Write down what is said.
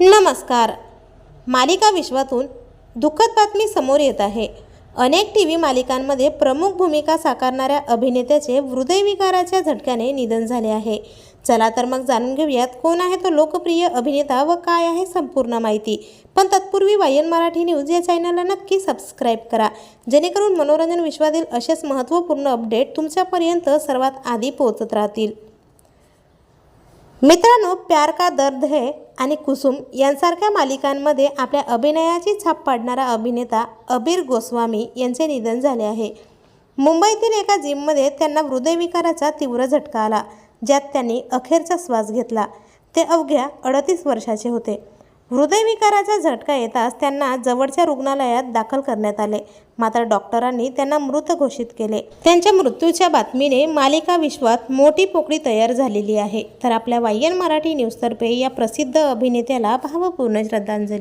नमस्कार. मालिका विश्वातून दुःखद बातमी समोर येत आहे. अनेक टी व्ही मालिकांमध्ये प्रमुख भूमिका साकारणाऱ्या अभिनेत्याचे हृदयविकाराच्या झटक्याने निधन झाले आहे. चला तर मग जाणून घेऊयात कोण आहे तो लोकप्रिय अभिनेता व काय आहे संपूर्ण माहिती. पण तत्पूर्वी वायन मराठी न्यूज या चॅनलला नक्की सबस्क्राईब करा. जेणेकरून मनोरंजन विश्वातील असेच महत्त्वपूर्ण अपडेट तुमच्यापर्यंत सर्वात आधी पोहोचत राहतील. मित्रांनो प्यार का दर्द है आणि कुसुम यांसारख्या मालिकांमध्ये आपल्या अभिनयाची छाप पाडणारा अभिनेता अबीर गोस्वामी यांचे निधन झाले आहे. मुंबईतील एका जिममध्ये त्यांना हृदयविकाराचा तीव्र झटका आला ज्यात त्यांनी अखेरचा श्वास घेतला. ते अवघ्या अडतीस वर्षाचे होते. हृदयविकाराचा झटका येताच त्यांना जवळच्या रुग्णालयात दाखल करण्यात आले. मात्र डॉक्टरांनी त्यांना मृत घोषित केले. त्यांच्या मृत्यूच्या बातमीने मालिका विश्वात मोठी पोकळी तयार झालेली आहे. तर आपल्या वायन मराठी न्यूजतर्फे या प्रसिद्ध अभिनेत्याला भावपूर्ण श्रद्धांजली.